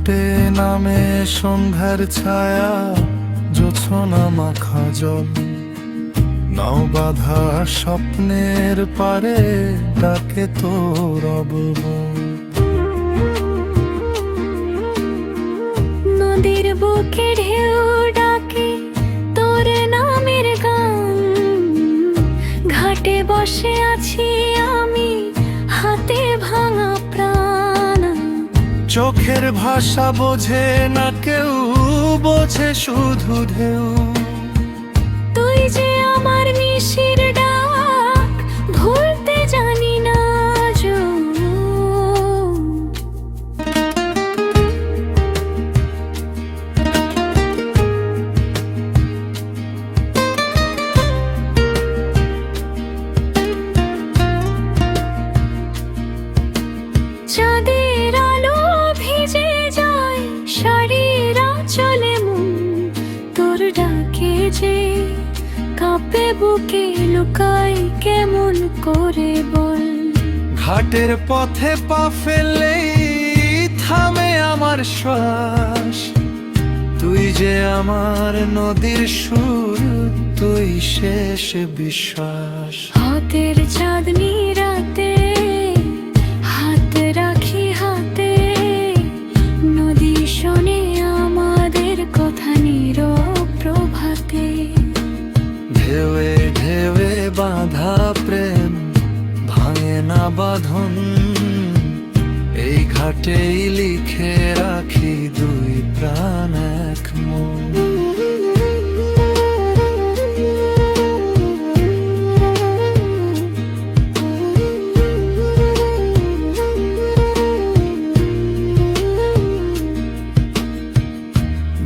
ঘাটে নামে সন্ধ্যার ছায়া, জোছনা মাখা জল। নাও বাধা স্বপ্নের পারে, ডাকে তো রব নদীর বুকে ঢেউ ডাকে, তোর নামের গান। ঘাটে বসে আছি আমি, হাতে ভাঙা চোখের ভাষা বোঝে না কেউ বোঝে শুধু ঢেউ। তুই যে আমার নিশির ডাক কাঁপে বুকে লুকাই কেমন করে বল? ঘাটের পথে পা ফেলে থামে আমার শ্বাস। তুই যে আমার নদীর সুর তুই শেষ বিশ্বাস। হাতের চাঁদনি রাতে না বাঁধন এই ঘাটেই লিখে রাখি দুই প্রাণ এক মন।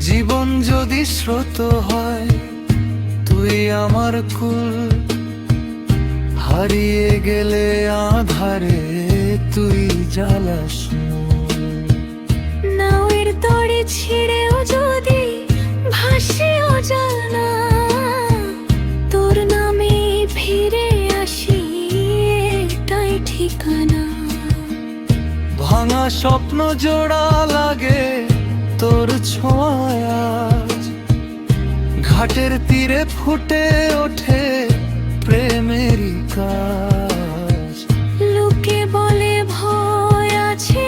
জীবন যদি স্রোত হয়, তুই আমার কুল হারিয়ে গেলে আধারে তুই জ্বালাস। নাওয়ের তড়ে ছিঁড়েও যদি ভাসেও জানা তোর নামে ফিরে আসি এটাই ঠিকানা ভাঙা স্বপ্ন জোড়া লাগে তোর আজ। ঘাটের তীরে ফুটে ওঠে প্রেমেরই কাজ লোকে বলে ভয় আছে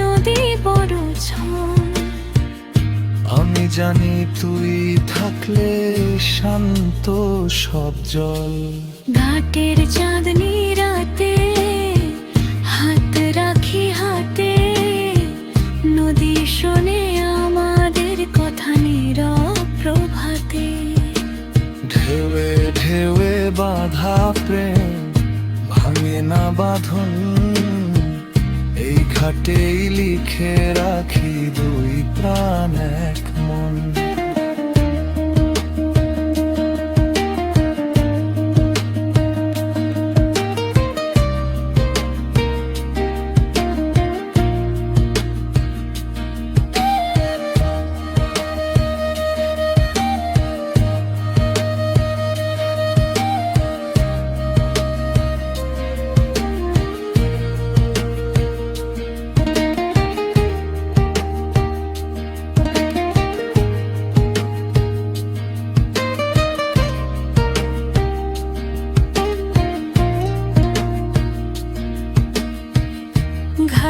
নদী বড় আমি জানি তুই থাকলে শান্ত সব জল। ঘাটের চাঁদনি ঘাটেই লিখে রাখি দুই প্রাণ এক মন।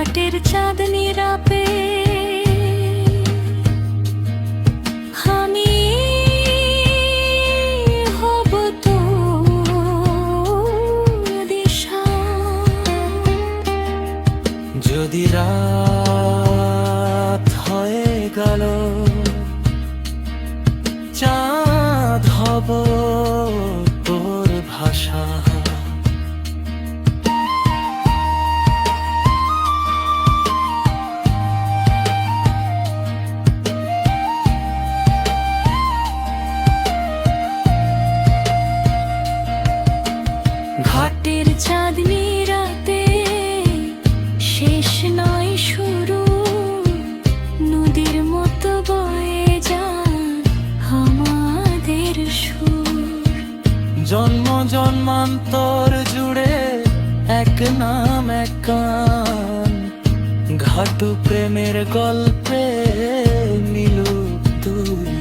ঘাটের চাঁদনি রাপে জন্মান্তর জুড়ে এক নাম এক কান ঘাটু প্রেমের গল্পে মিলু দুই